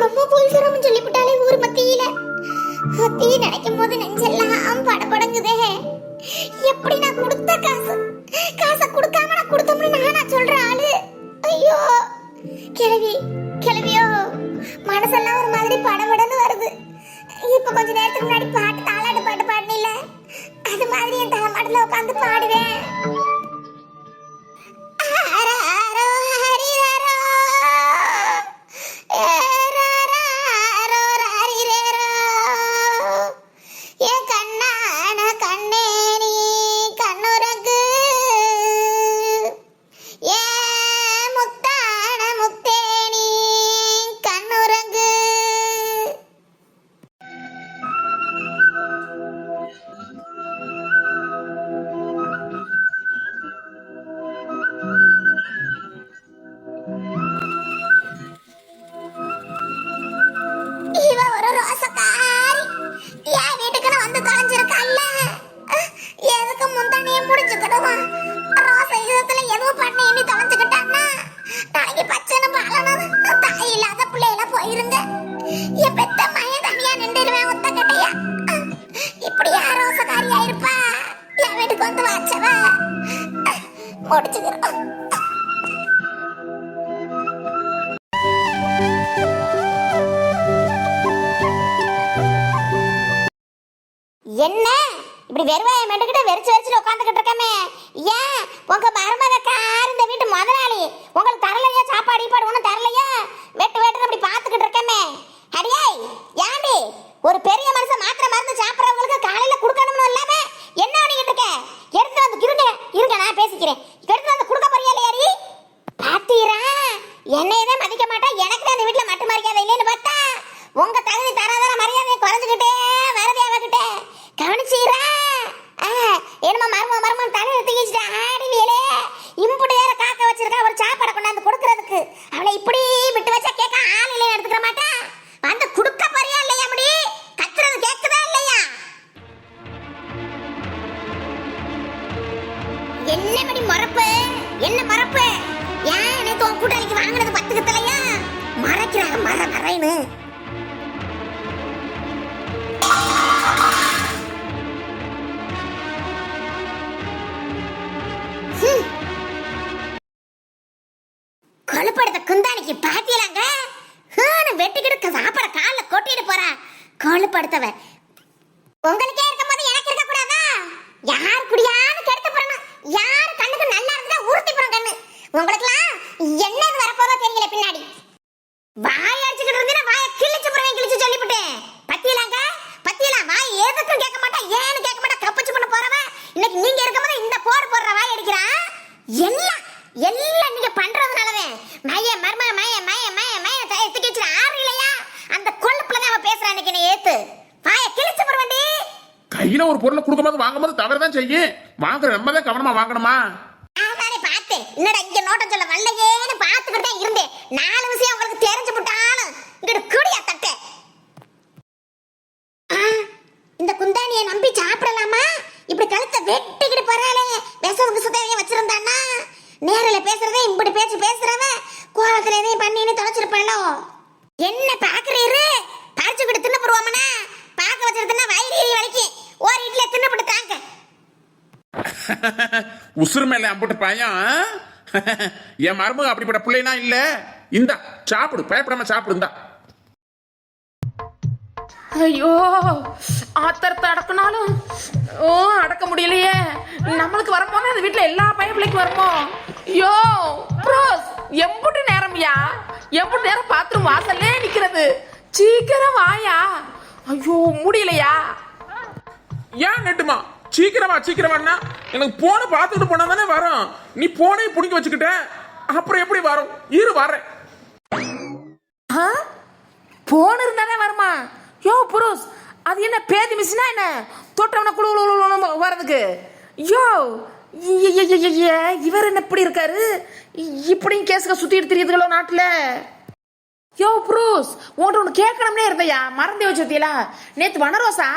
ரொம்ப புல்சுரம்னு சொல்லிவிட்டாலே ஊர் மத்தியில. அத்தையை நினைக்கும் போது நெஞ்செல்லாம் படபடங்குதே. எப்படி நான் கொடுத்த காசு? காசை கொடுக்காம நான் கொடுத்தோம்னு நானா சொல்ற ஆளு? ஐயோ. கிழவி கிழவியோ மனசெல்லாம் ஒரு மாதிரி படபடன்னு வருது. இப்ப கொஞ்ச நேரத்துக்கு முன்னாடி பாட்டு தாளாட்டு பாட்டு பாடினில்ல அது மாதிரி என் தலைமாட்டில் உட்காந்து பாடுவேன். வெறிச்சு வெறிச்சு உட்காந்துக்கிட்டு இருக்கமே. ஏன்? உங்க மருமக கார் இந்த வீட்டு முதலாளி. உங்களுக்கு தரலையா? சாப்பாடு ஈப்பாடு ஒன்றும் தரலையா? வெட்டு வெட்டு அப்படி பார்த்துக்கிட்டு இருக்கமே. அடியாய் ஏண்டி? ஒரு பெரிய மனுஷன் மாத்திர மருந்து சாப்பிட்றவங்களுக்கு காலையில கொடுக்கணும்னு இல்லாம என்ன பண்ணிக்கிட்டு இருக்க? எடுத்து வந்து இருங்க இருங்க நான் பேசிக்கிறேன். எடுத்து வந்து கொடுக்க போறியா இல்லையாரி பாத்தீரா? என்னையதான் மதிக்க மாட்டா. எனக்கு அந்த இந்த வீட்டுல மட்டு மரியாதை இல்லைன்னு பார்த்தா உங்க தகுதி தர நேத்து வாங்கினது பத்து கித்தலையா மறைக்கிறாங்க மற மறைன்னு. கொழுப்படுத்த குந்தானிக்கு பாத்தியலாங்க? கால்ல கொட்டிட்டு போறா. கொழுப்படுத்தவ. உங்களுக்கே இருக்கும் போது எனக்கு இருக்க கூடாதா யார் குடி வாய் அடிச்சுக்கிட்டு இருந்தீங்கன்னா வாயை கிழிச்சு போறவன் கிழிச்சு சொல்லிவிட்டேன் பத்தியலாங்க? பத்தியலாம் வாய் எதுக்கும் கேட்க மாட்டா. ஏன்னு கேட்க மாட்டா. கப்பச்சு பண்ண போறவன் இன்னைக்கு நீங்க இருக்கும்போது இந்த போர் போடுற வாய் அடிக்கிறான் எல்லாம் எல்லாம் நீங்க பண்றதுனாலவே. மைய மர்ம மைய மைய மைய மைய தூக்கி வச்சு ஆறு இல்லையா? அந்த கொழுப்புல தான் அவன் பேசுறான் இன்னைக்கு என்ன ஏத்து. வாயை கிழிச்சு போறவண்டி கையில ஒரு பொருளை கொடுக்கும்போது வாங்கும்போது தவறு தான் செய்யும். வாங்குற நம்ம தான் கவனமா வாங்கணுமா? என்னடா இங்க நோட்டம் சொல்ல வரலையேன்னு பார்த்துக்கிட்டு தான் இருந்தேன். நாலு விஷயம் உங்களுக்கு தெரிஞ்சு விட்டாலும் இங்கிட்டு கூடியா தட்ட இந்த குந்தானியை நம்பி சாப்பிடலாமா? இப்படி கழுத்தை வெட்டிக்கிட்டு போறாளே. விஷம் விஷத்தையும் வச்சிருந்தானா? நேரில் பேசுறதே இப்படி பேச்சு பேசுறவன் கோலத்துல எதையும் பண்ணின்னு தொலைச்சிருப்பாளோ? என்னப்பா உசுறு மேல அம்புட்டு பையன் என் மருமக அப்படிப்பட்ட பிள்ளைனா இல்ல. இந்தா சாப்பிடு. பயப்படாம சாப்பிடு இந்தா. ஐயோ ஆத்திரத்தை அடக்கினாலும் ஓ அடக்க முடியலையே. நம்மளுக்கு வரப்போனா அந்த வீட்டில் எல்லா பையன் வருமோ? ஐயோ ப்ரோஸ் எம்புட்டு நேரம்யா எம்புட்டு நேரம் பாத்ரூம் வாசல்லே நிக்கிறது. சீக்கிரம் வாயா. ஐயோ முடியலையா? ஏன் நெட்டுமா? சீக்கிரமா சீக்கிரமாண்ணா எனக்கு போன பார்த்துட்டு போனா தானே வரும். நீ போனே பிடிக்க வச்சுக்கிட்ட? அப்புறம் எப்படி வரும்? இரு வரேன் ஆ? போன் இருந்தானே வருமா? யோ புருஷ் அது என்ன பேதி மிஷினா என்ன? தொட்டவன குழு குழு குழுன்னு வர்றதுக்கு யோ இவர் என்ன இப்படி இருக்காரு? இப்படியும் கேஸுக சுத்திட்டு தெரியுதுங்களோ நாட்டுல? யோ புரூஸ் உன்கிட்ட ஒன்று கேட்கணும்னே இருந்தையா? மறந்து வச்சுத்தியலா நேற்று வனரோசா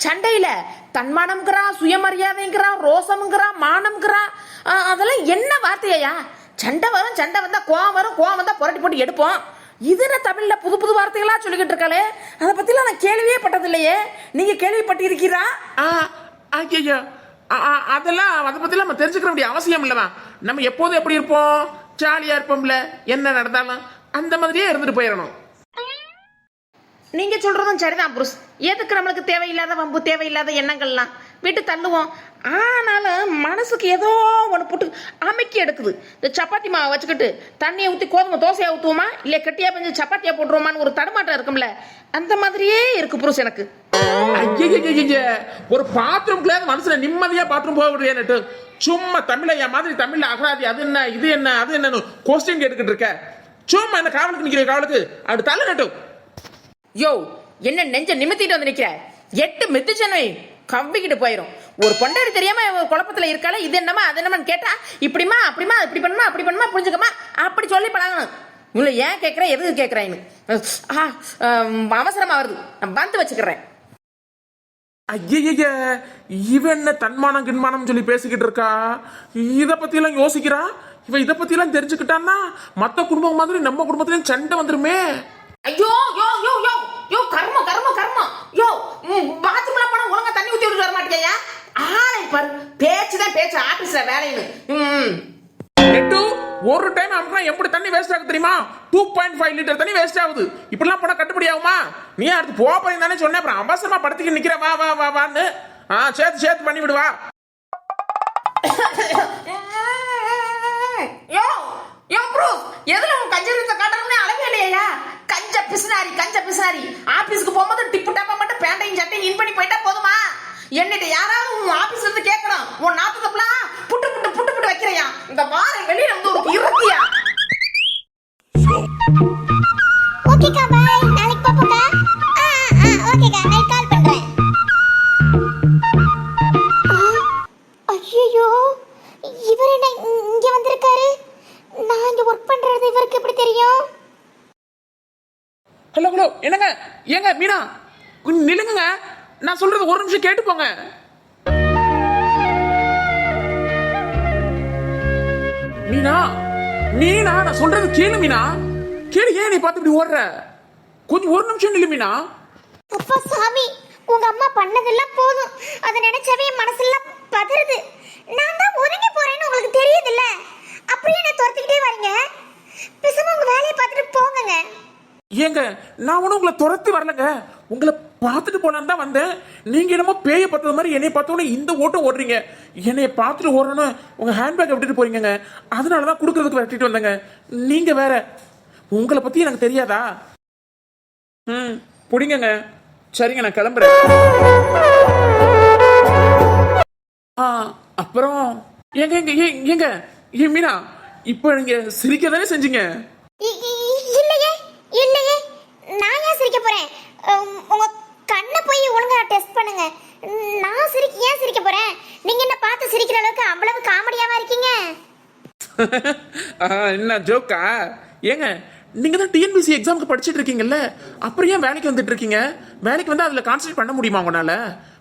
சண்டையில தன்மானம்ங்கிறா சுயமரியாதைங்கிறா ரோசம்ங்கிறா மானம்ங்கிறா ஆ, அதெல்லாம் என்ன வார்த்தையா? சண்டை வரும் சண்டை வந்தா கோவம் வரும் கோவம் வந்தா புரட்டி போட்டு எடுப்போம். இது என்ன தமிழ்ல புது புது வார்த்தைகளா சொல்லிக்கிட்டு இருக்காளே? அதை பத்திலாம் நான் கேள்வியே பட்டது இல்லையே நீங்க கேள்விப்பட்டிருக்கிறா ஆ ஐயா அதெல்லாம் அதை பத்திலாம் நம்ம தெரிஞ்சுக்கிற வேண்டிய அவசியம் இல்லவா நம்ம எப்போதும் எப்படி இருப்போம்? ஜாலியா இருப்போம்ல. என்ன நடந்தாலும் அந்த மாதிரியே இருந்துட்டு போயிடணும். நீங்க சொல்றதும் சரிதான் புருஷ். எதுக்கு நம்மளுக்கு தேவையில்லாத வம்பு தேவையில்லாத எண்ணங்கள்லாம்? விட்டு தள்ளுவோம். ஆனாலும் மனசுக்கு ஏதோ ஒன்று புட்டு அமைக்கி எடுக்குது. இந்த சப்பாத்தி மாவை வச்சுக்கிட்டு தண்ணியை ஊற்றி கோதுமை தோசையை ஊற்றுவோமா இல்லை கெட்டியா பெஞ்சு சப்பாத்தியா போட்டுருவோமான்னு ஒரு தடுமாட்டம் இருக்கும்ல. அந்த மாதிரியே இருக்கு புருஷ் எனக்கு. ஒரு பாத்ரூம்குள்ள மனசுல நிம்மதியா பாத்ரூம் போக முடியாது சும்மா தமிழையா மாதிரி தமிழ்ல அகராதி அது என்ன இது என்ன அது என்னன்னு கொஸ்டின் கேட்டுக்கிட்டு இருக்க. சும்மா என்ன காவலுக்கு நிக்கிற காவலுக்கு அது தள்ள நட்டும் யோ என்ன நெஞ்ச நிமித்திட்டு வந்து நிக்கிற? எட்டு மித்துச்சனை கவ்விக்கிட்டு போயிரும். ஒரு பொண்டாடி தெரியாம குழப்பத்துல இருக்கால இது என்னமா அது என்னமான்னு கேட்டா இப்படிமா அப்படிமா இப்படி பண்ணுமா அப்படி பண்ணுமா புரிஞ்சுக்கமா அப்படி சொல்லி பழகணும். இவ்வளோ ஏன் கேட்குற எதுக்கு கேட்குறேன்னு அவசரமா வருது. நான் வந்து வச்சுக்கிறேன். ஐயய்ய இவ என்ன தன்மானம் கின்மானம் சொல்லி பேசிக்கிட்டு இருக்கா? இத பத்தி எல்லாம் யோசிக்கிறா? இவ இத பத்தி எல்லாம் தெரிஞ்சுக்கிட்டான்னா மத்த குடும்பம் மாதிரி நம்ம குடும்பத்திலயும் சண்டை வந்துருமே. ஐயோ யோ யோ யோ யோ கர்மம் கர்மம் கர்மம் யோ பாத்ரூம்ல போனா ஒழுங்கா தண்ணி மாட்டேயா ஆளை பாரு. பேச்சு தான் பேச்சு ஆபீஸ்ல வேலைன்னு. நெட்டு ஒரு டைம் அப்படின்னா எப்படி தண்ணி வேஸ்ட் ஆகுது தெரியுமா? டூ பாயிண்ட் ஃபைவ் லிட்டர் தண்ணி வேஸ்ட் ஆகுது. இப்படிலாம் போனா கட்டுப்படி ஆகுமா? நீ அடுத்து போக தானே சொன்னேன். அப்புறம் அவசரமா படத்துக்கு நிக்கிற வா வா வா வான்னு. ஆ சேர்த்து சேர்த்து பண்ணி விடுவா யோ யோ ப்ரோ எதுல உன் கஞ்சரித்த காட்டணும்னு அளவே இல்லையா கஞ்ச பிசினாரி கஞ்ச பிசினாரி. ஆபீஸ்க்கு போகும்போது டிப்பு டாப்பா மட்டும் பேண்டையும் சட்டையும் இன் பண்ணி போயிட்டா போதுமா? என்னிட்ட யாராவது உன் ஆபீஸ்ல இருந்து கேட்கணும் உன் நாத்து தப்பலாம் புட்டு புட்டு புட்டு புட்டு வைக்கிறையா? இந்த வாரம் வெளியில வந்து ஒரு இருக்கியா ஓகேக்கா பாய் மீனா நான் சொல்றது கேளு மீனா. கேளு ஏன் நீ பார்த்து இப்படி ஓடுற? கொஞ்சம் ஒரு நிமிஷம் நில்லு மீனா. அப்பா சாமி உங்க அம்மா பண்ணதெல்லாம் போதும். அதை நினைச்சாவே என் மனசெல்லாம் பதறுது. நான் தான் ஒதுங்கி போறேன்னு உங்களுக்கு தெரியுதுல்ல? அப்படியே என்ன துரத்திக்கிட்டே வரீங்க. பேசாம உங்க வேலையை பார்த்துட்டு போங்கங்க. ஏங்க நான் ஒன்றும் உங்களை துரத்தி வரலங்க. உங்களை பார்த்துட்டு போலான்னு தான் வந்தேன். நீங்கள் என்னமோ பேய பார்த்தது மாதிரி என்னை பார்த்தோன்னே இந்த ஓட்டம் ஓடுறீங்க. என்னைய பார்த்துட்டு ஓடணும்னு உங்கள் ஹேண்ட்பேக் விட்டுட்டு போறீங்கங்க. அதனால தான் கொடுக்குறதுக்கு விரட்டிட்டு வந்தேங்க. நீங்கள் வேற உங்களை பற்றி எனக்கு தெரியாதா? ம் பிடிங்கங்க. சரிங்க நான் கிளம்புறேன். ஆ அப்புறம் ஏங்க எங்க எங்க ஏ மீனா இப்போ நீங்கள் சிரிக்க தானே செஞ்சீங்க இல்லையே இல்லையே நான் ஏன் சிரிக்க போறேன் உம், உங்க கண்ணை போய் ஒழுங்கா டெஸ்ட் பண்ணுங்க நான் சிரிக்க ஏன் சிரிக்க போறேன் நீங்க என்ன பார்த்து சிரிக்கிற அளவுக்கு அவ்வளவு காமெடியாவா இருக்கீங்க ஆ, என்ன ஜோக்கா ஏங்க நீங்க தான் டிஎன்பிசி எக்ஸாமுக்கு படிச்சிட்டு இருக்கீங்கல்ல? அப்புறம் ஏன் வேலைக்கு வந்துட்டு இருக்கீங்க? வேலைக்கு வந்து அதுல கான்சென்ட்ரேட் பண்ண முடியுமா உங்களால?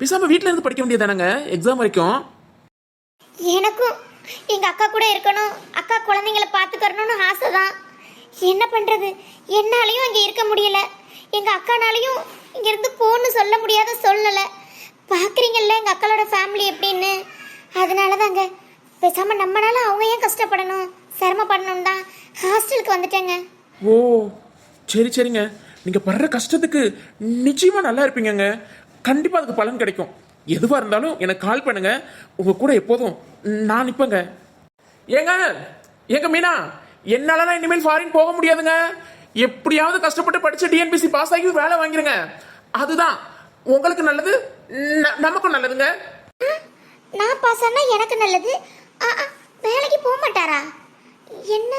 பேசாம வீட்ல இருந்து படிக்க வேண்டியதானங்க எக்ஸாம் வரைக்கும். எனக்கும் எங்க அக்கா கூட இருக்கணும். அக்கா குழந்தைங்கள பாத்துக்கறணும்னு ஆசைதான். என்ன பண்றது? என்னாலையும் அங்க இருக்க முடியல. எங்க அக்கானாலையும் இங்க இருந்து போன்னு சொல்ல முடியாத சொல்லல பாக்குறீங்கல்ல எங்க அக்காளோட ஃபேமிலி எப்படின்னு. அதனால தாங்க பேசாம நம்மனால அவங்க ஏன் கஷ்டப்படணும்? சிரமப்படணும் தான் ஹாஸ்டலுக்கு வந்துட்டேங்க. ஓ சரி சரிங்க. நீங்க படுற கஷ்டத்துக்கு நிச்சயமா நல்லா இருப்பீங்கங்க. கண்டிப்பா அதுக்கு பலன் கிடைக்கும். எதுவா இருந்தாலும் எனக்கு கால் பண்ணுங்க. உங்க கூட எப்போதும் நான் நிப்பங்க. ஏங்க ஏங்க மீனா என்னால இனிமேல் ஃபாரின் போக முடியாதுங்க. எப்படியாவது கஷ்டப்பட்டு படிச்சு டிஎன்பிசி பாஸ் ஆகி வேலை வாங்கிருங்க. அதுதான். உங்களுக்கு நல்லது நமக்கும் நல்லதுங்க. நான் பாஸ் ஆனா எனக்கு நல்லது. வேலைக்கு போக மாட்டாரா என்ன?